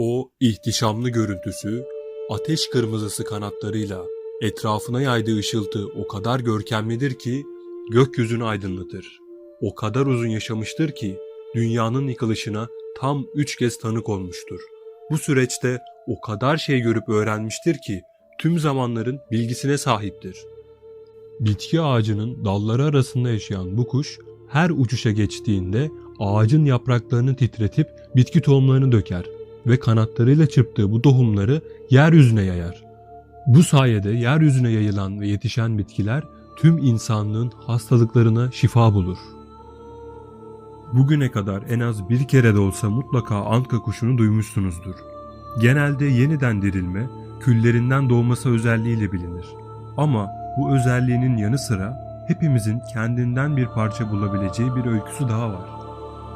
O ihtişamlı görüntüsü, ateş kırmızısı kanatlarıyla etrafına yaydığı ışıltı o kadar görkemlidir ki gökyüzünü aydınlatır. O kadar uzun yaşamıştır ki dünyanın yıkılışına tam üç kez tanık olmuştur. Bu süreçte o kadar şey görüp öğrenmiştir ki tüm zamanların bilgisine sahiptir. Bitki ağacının dalları arasında yaşayan bu kuş her uçuşa geçtiğinde ağacın yapraklarını titretip bitki tohumlarını döker ve kanatlarıyla çırptığı bu tohumları yeryüzüne yayar. Bu sayede yeryüzüne yayılan ve yetişen bitkiler tüm insanlığın hastalıklarına şifa bulur. Bugüne kadar en az bir kere de olsa mutlaka anka kuşunu duymuşsunuzdur. Genelde yeniden dirilme, küllerinden doğması özelliğiyle bilinir. Ama bu özelliğinin yanı sıra hepimizin kendinden bir parça bulabileceği bir öyküsü daha var.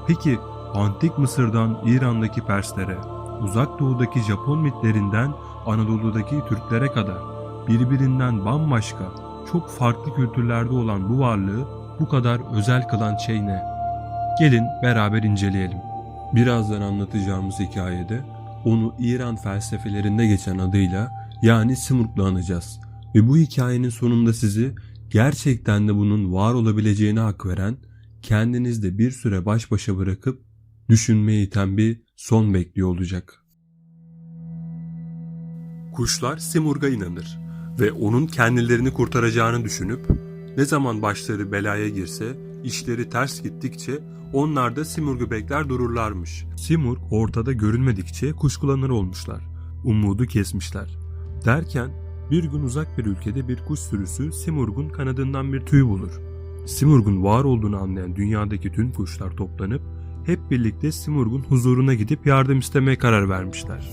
Peki Antik Mısır'dan İran'daki Perslere, Uzak Doğu'daki Japon mitlerinden Anadolu'daki Türklere kadar birbirinden bambaşka, çok farklı kültürlerde olan bu varlığı bu kadar özel kılan şey ne? Gelin beraber inceleyelim. Birazdan anlatacağımız hikayede onu İran felsefelerinde geçen adıyla yani Simurg'la anacağız. Ve bu hikayenin sonunda sizi gerçekten de bunun var olabileceğine hak veren, kendinizde bir süre baş başa bırakıp düşünmeye iten bir son bekliyor olacak. Kuşlar Simurg'a inanır ve onun kendilerini kurtaracağını düşünüp ne zaman başları belaya girse, işleri ters gittikçe onlar da Simurg'u bekler dururlarmış. Simurg ortada görünmedikçe kuşkulanır olmuşlar. Umudu kesmişler. Derken bir gün uzak bir ülkede bir kuş sürüsü Simurg'un kanadından bir tüy bulur. Simurg'un var olduğunu anlayan dünyadaki tüm kuşlar toplanıp hep birlikte Simurg'un huzuruna gidip yardım istemeye karar vermişler.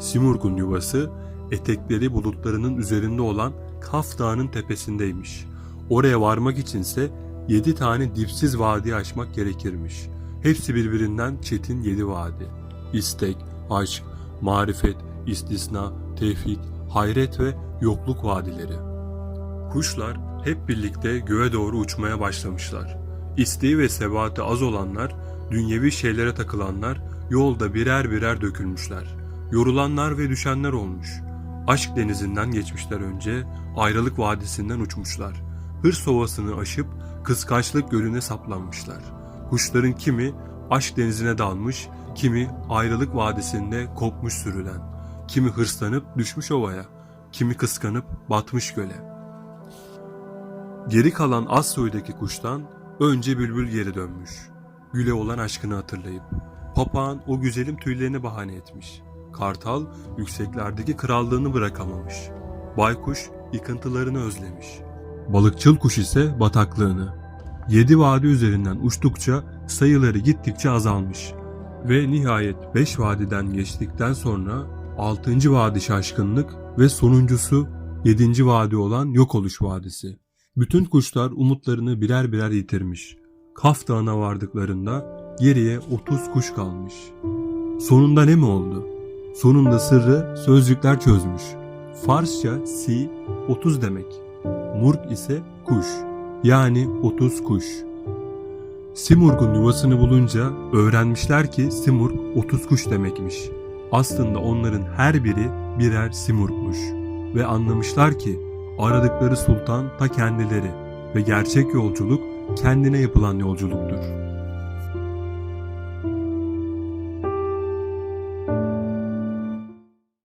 Simurg'un yuvası etekleri bulutlarının üzerinde olan Kaf Dağı'nın tepesindeymiş. Oraya varmak içinse 7 tane dipsiz vadi aşmak gerekirmiş. Hepsi birbirinden çetin 7 vadi. İstek, aşk, marifet, istisna, tevfik, hayret ve yokluk vadileri. Kuşlar hep birlikte göğe doğru uçmaya başlamışlar. İsteği ve sebati az olanlar, dünyevi şeylere takılanlar yolda birer birer dökülmüşler. Yorulanlar ve düşenler olmuş. Aşk denizinden geçmişler önce, ayrılık vadisinden uçmuşlar. Hırs ovasını aşıp kıskançlık gölüne saplanmışlar. Kuşların kimi aşk denizine dalmış, kimi ayrılık vadisinde kopmuş sürülen, kimi hırslanıp düşmüş ovaya, kimi kıskanıp batmış göle. Geri kalan az soydaki kuştan önce bülbül geri dönmüş. Güle olan aşkını hatırlayıp. Papağan o güzelim tüylerini bahane etmiş. Kartal yükseklerdeki krallığını bırakamamış. Baykuş yıkıntılarını özlemiş. Balıkçıl kuş ise bataklığını. Yedi vadi üzerinden uçtukça sayıları gittikçe azalmış. Ve nihayet beş vadiden geçtikten sonra altıncı vadi şaşkınlık ve sonuncusu yedinci vadi olan yok oluş vadisi. Bütün kuşlar umutlarını birer birer yitirmiş. Kaf Dağı'na vardıklarında geriye 30 kuş kalmış. Sonunda ne mi oldu? Sonunda sırrı sözcükler çözmüş. Farsça si 30 demek. Murg ise kuş. Yani 30 kuş. Simurg'un yuvasını bulunca öğrenmişler ki Simurg 30 kuş demekmiş. Aslında onların her biri birer Simurg'muş. Ve anlamışlar ki aradıkları sultan ta kendileri ve gerçek yolculuk kendine yapılan yolculuktur.